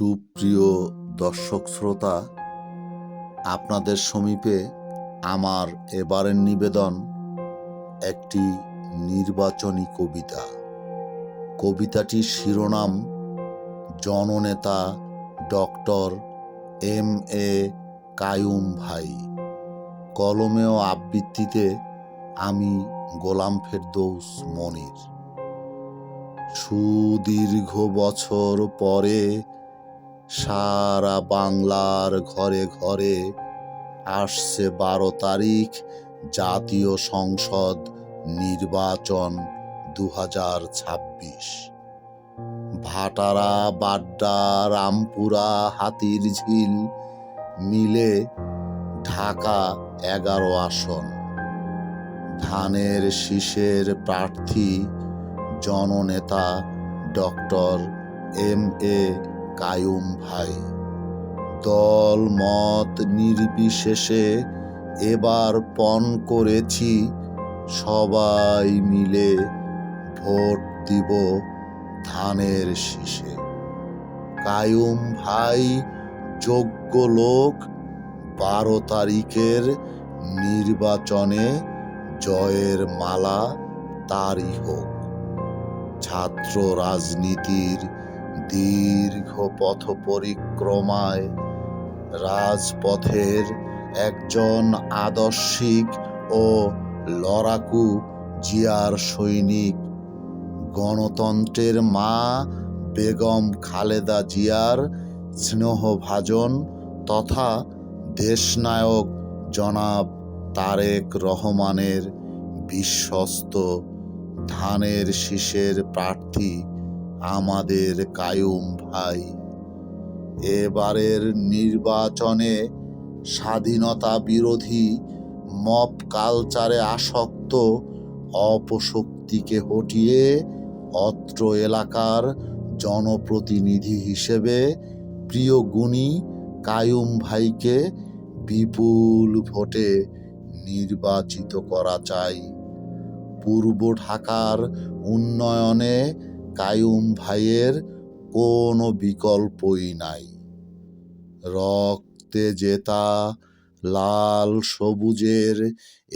সুপ্রিয় দর্শক শ্রোতা, আপনাদের সমীপে আমার এবারের নিবেদন একটি নির্বাচনী কবিতা। কবিতাটির শিরোনাম জননেতা ডক্টর এম এ কায়ুম ভাই। কলমে ও আবৃত্তিতে আমি গোলাম ফেরদৌস মনির। সুদীর্ঘ বছর পরে সারা বাংলার ঘরে ঘরে আসছে বারো তারিখ জাতীয় সংসদ নির্বাচন দু হাজার ছাব্বিশ। ভাটারা, বাড্ডা, রামপুরা, হাতির ঝিল মিলে ঢাকা এগারো আসন। ধানের শীষের প্রার্থী জননেতা ডক্টর এম এ কায়ুম ভাই। দল, মত, নির্বিশেষে এবার পণ করেছি। সবাই মিলে ভোট দিব ধানের শীষে। কায়ুম ভাই, যোগ্য লোক, বারো তারিখের নির্বাচনে জয়ের মালা তারই হোক। ছাত্র রাজনীতির দীর্ঘ পথ পরিক্রমায় রাজপথের একজন আদর্শিক ও লড়াকু জিয়ার সৈনিক। গণতন্ত্রের মা বেগম খালেদা জিয়ার স্নেহভাজন তথা দেশনায়ক জনাব তারেক রহমানের বিশ্বস্ত ধানের শীষের প্রার্থী আমাদের কায়ুম ভাই। এবারের নির্বাচনে স্বাধীনতা বিরোধী মব কালচারে আসক্ত অপশক্তিকে হটিয়ে অত্র এলাকার জনপ্রতিনিধি হিসেবে প্রিয় গুণী কায়ুম ভাইকে বিপুল ভোটে নির্বাচিত করা চাই। পূর্ব ঢাকার উন্নয়নে কায়ুম ভাইয়ের কোনো বিকল্পই নাই। রক্তে জেতা লাল সবুজের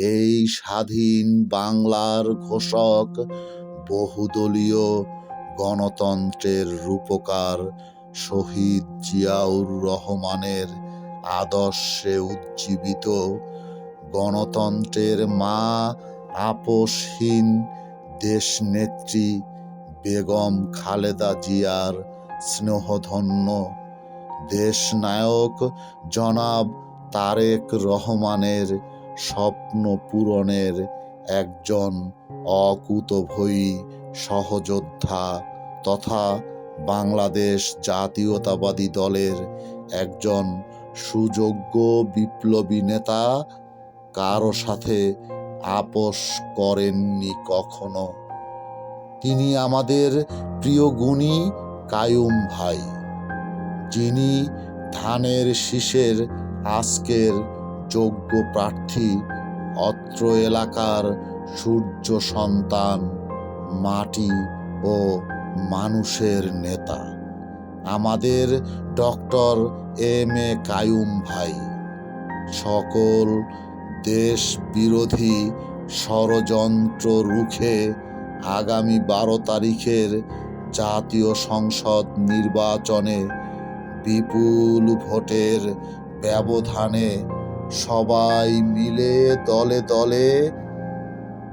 এই স্বাধীন বাংলার ঘোষক বহুদলীয় গণতন্ত্রের রূপকার শহীদ জিয়াউর রহমানের আদর্শে উজ্জীবিত গণতন্ত্রের মা আপোষহীন দেশনেত্রী বেগম, খালেদা জিয়ার স্নেহধন্য দেশনায়ক জনাব তারেক রহমানের স্বপ্ন পূরণের একজন অকুতভয়ী সহযোদ্ধা তথা বাংলাদেশ জাতীয়তাবাদী দলের একজন সুযোগ্য বিপ্লবী নেতা কারও সাথে আপোষ করেননি কখনো। তিনি আমাদের প্রিয় গুণী কায়ুম ভাই, যিনি ধানের শীষের আজকের যোগ্য প্রার্থী, অত্র এলাকার সূর্য সন্তান, মাটি ও মানুষের নেতা। আমাদের ডক্টর এম এ কায়ুম ভাই, সকল দেশ বিরোধী ষড়যন্ত্র রুখে আগামী বারো তারিখের জাতীয় সংসদ নির্বাচনে বিপুল ভোটের ব্যবধানে সবাই মিলে দলে দলে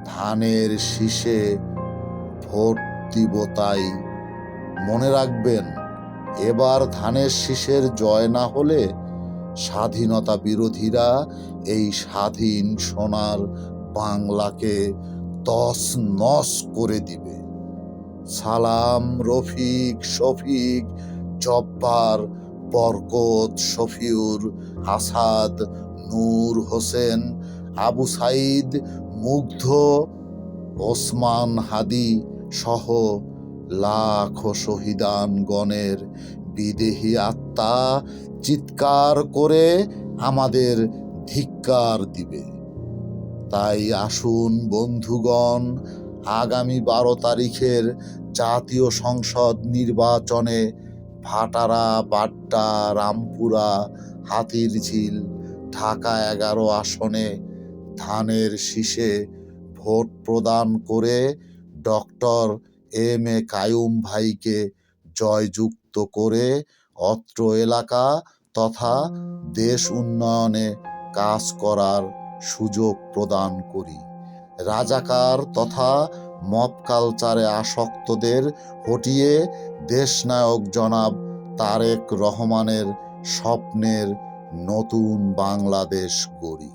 ধানের শীষে ভোট দিব তাই। মনে রাখবেন, এবার ধানের শীষের জয় না হলে স্বাধীনতা বিরোধীরা এই স্বাধীন সোনার বাংলাকে তস নস করে দিবে। সালাম, রফিক, শফিক, জব্বার, বরকত, শফিউর, আসাদ, নূর হোসেন, আবু সাইদ, মুগ্ধ, ওসমান হাদি সহ লাখো শহীদানগণের বিদেহী আত্মা চিৎকার করে আমাদের ধিক্কার দিবে। তাই আসুন, বন্ধুগণ, আগামী বারো তারিখের জাতীয় সংসদ নির্বাচনে ভাটারা, বাড্ডা, রামপুরা হাতির ঝিল ঢাকা এগারো আসনে ধানের শীষে ভোট প্রদান করে ডক্টর এম এ কায়ুম ভাইকে জয়যুক্ত করে অত্র এলাকা তথা দেশ উন্নয়নে কাজ করার সুযোগ প্রদান করি। রাজাকার তথা মব কালচারে আসক্তদের হটিয়ে দেশনায়ক জনাব তারেক রহমানের স্বপ্নের নতুন বাংলাদেশ গড়ি।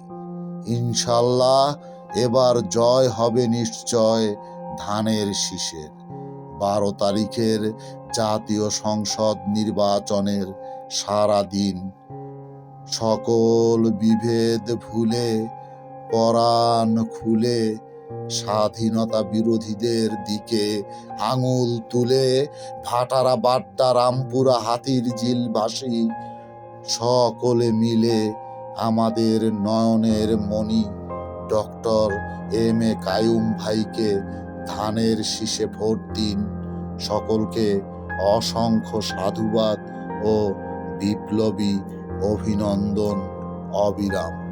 ইনশাল্লাহ এবার জয় হবে নিশ্চয় ধানের শীষের। বারো তারিখের জাতীয় সংসদ নির্বাচনের সারা দিন সকল বিভেদ ভুলে, পরাণ খুলে, স্বাধীনতা বিরোধীদের দিকে আঙুল তুলে, ভাটারা বাড্ডা রামপুরা হাতির জিলবাসী, সকলে মিলে আমাদের নয়নের মণি, ডক্টর এম এ কায়ুম ভাইকে ধানের শীষে ভোট দিন। সকলকে অসংখ্য সাধুবাদ ও বিপ্লবী অভিনন্দন অবিরাম।